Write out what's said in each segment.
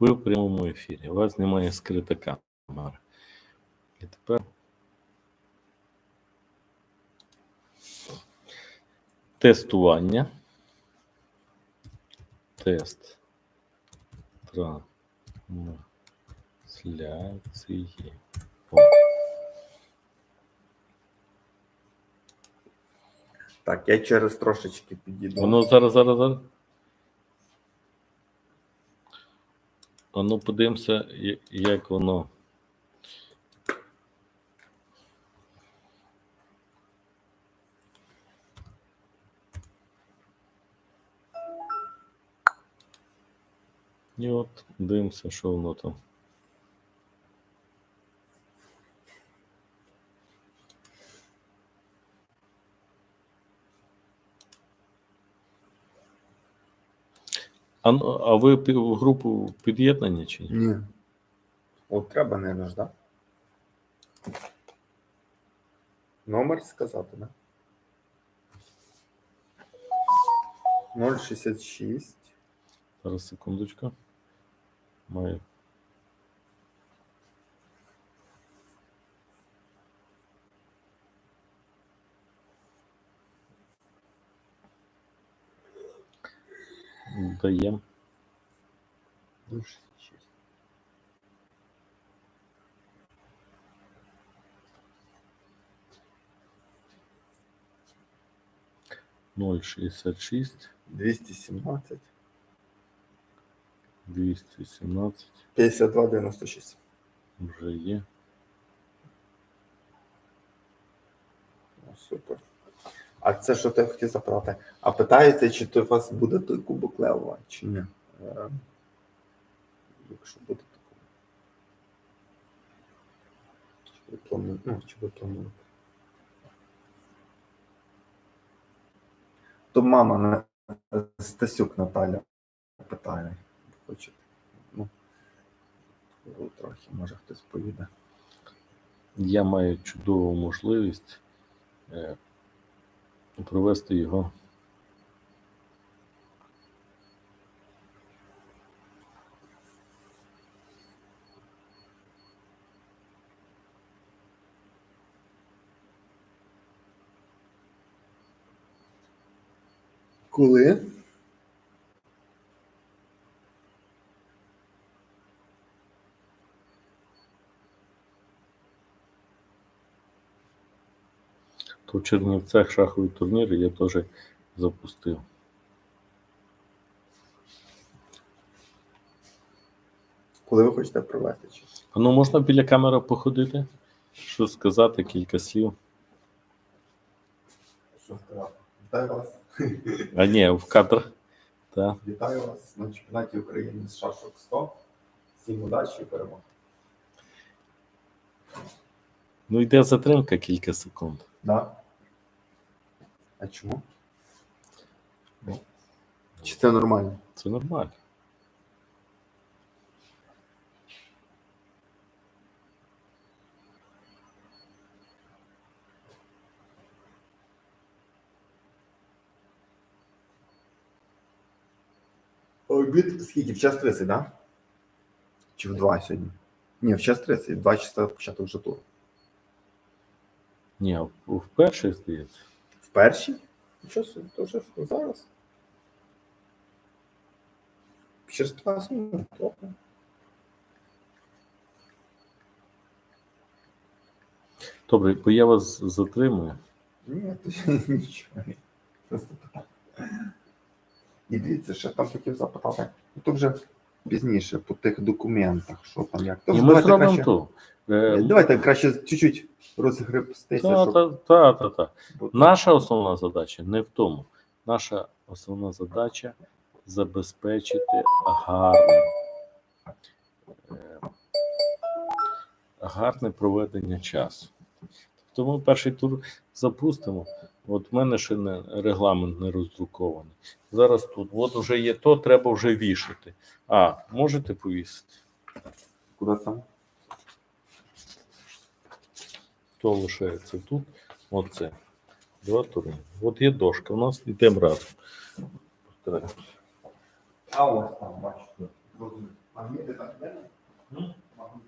Ви в прямому ефірі. У вас немає скрита камера. І тепер. Тестування. Тест. Трансляції. О. Так, я через трошечки підійду. Воно зараз, зараз, зараз. А ну подивимося, як воно. І от дивимося, що воно там. А, ну, а ви в групу під'єднані чи ні? Ні. От треба, не ж, да? Номер сказати, да? 066. Зараз секундочку. Маю. Даємо. 066. Ноль шістдесят шість 217. 217 52 96. вже є. О, супер. А це що ти хотів запитати? А питається, чи то у вас буде той кубок Лева, чи ні? Е, Якщо буде такий. Чи ви плануєте? Ну, чи ви плануєте? То мама Стасюк Наталя питає. Хоче. Ну, трохи, може хтось поїде. Я маю чудову можливість е, провести його. Коли? То в Чернівцях шаховий турнір я теж запустив. Коли ви хочете провести? А ну можна біля камери походити? Що сказати, кілька слів. Що сказати? Вітаю вас. А ні, в кадр. Так. Вітаю вас на чемпіонаті України з шашок 100. Всім удачі і перемог. Ну йде затримка кілька секунд. Да. А чому? Чи це нормально? Це нормально. Обід скільки? В час 30, да? Чи в 2 сьогодні? Ні, в час 30, в 2 часа початок вже тур. Ні, в- вперше здається. В першій? Що то вже зараз. Через 15 минут. добре. Бо я вас затримую. Ні, то ще нічого. Просто. І дивіться, ще там хотів запитати. То вже пізніше по тих документах, що там як. То І ми давайте зробимо краще, то. Е, давайте краще чуть-чуть розгребстися, Та, щоб... та, та, та, та. Наша основна задача не в тому. Наша основна задача забезпечити гарне, е, гарне проведення часу. Ми перший тур запустимо. От в мене ще не, регламент не роздрукований. Зараз тут, от вже є то, треба вже вішати. А, можете повісити? Куди там? То лишається тут. Оце. Два тури. От є дошка. У нас йдемо разом. А ось там, бачите. Магніти так є? Магніти.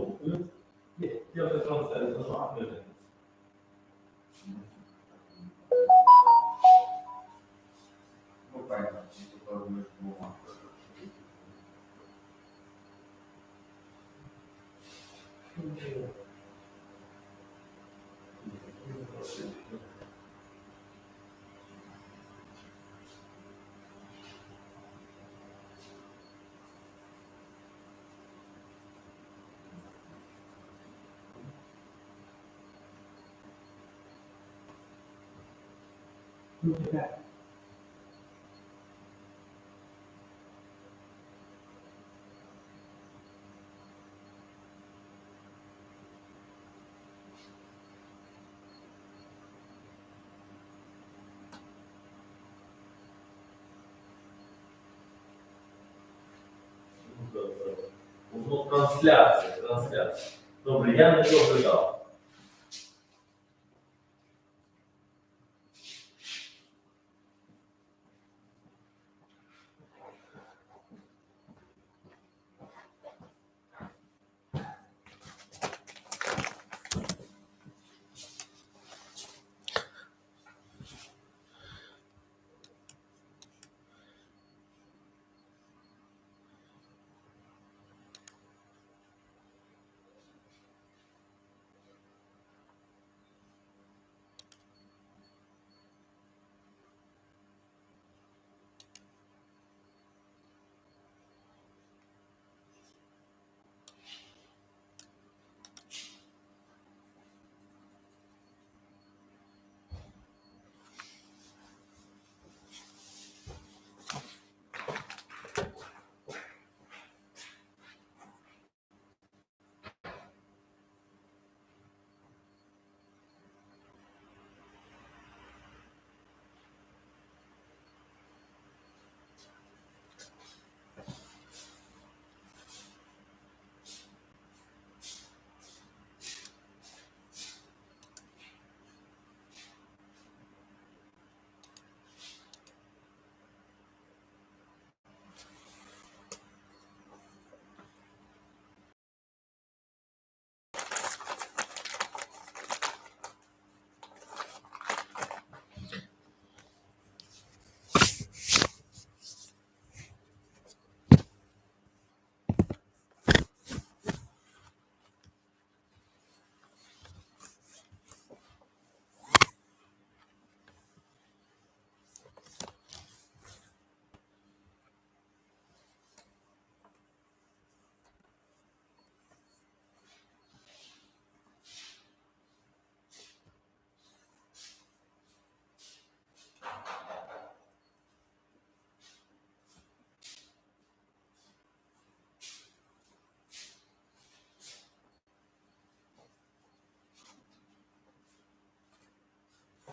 тому, я Ну, трансляція, трансляція. Добре, я не доглядав. Ні,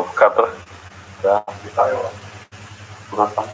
в w. Вітаю вас. У там